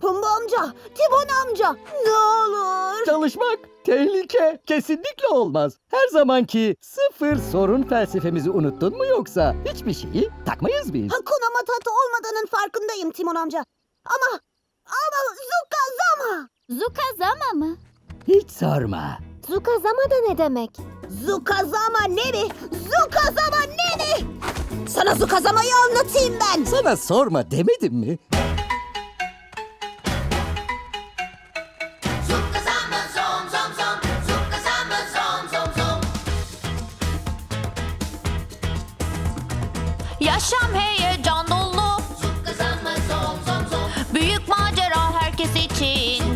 Pumba amca, Tibon amca. Ne olur. Çalışmak tehlike. Kesinlikle olmaz. Her zamanki sıfır sorun felsefemizi unuttun mu yoksa? Hiçbir şeyi takmayız biz. Hakuna Matata olmadığının farkındayım Timon amca. Ama, ama Zukazama. Zukazama mı? Hiç sorma. Zukazama da ne demek? Zukazama ne mi? Zukazama ne mi? Sana Zukazama'yı anlatayım ben. Sana sorma demedim mi? Yaşam heyecan dolu. Büyük macera herkes için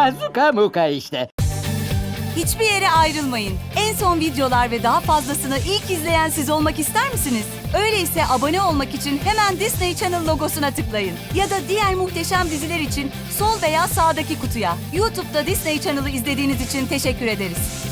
Ha, zuka muka işte. Hiçbir yere ayrılmayın. En son videolar ve daha fazlasını ilk izleyen siz olmak ister misiniz? Öyleyse abone olmak için hemen Disney Channel logosuna tıklayın. Ya da diğer muhteşem diziler için sol veya sağdaki kutuya. YouTube'da Disney Channel'ı izlediğiniz için teşekkür ederiz.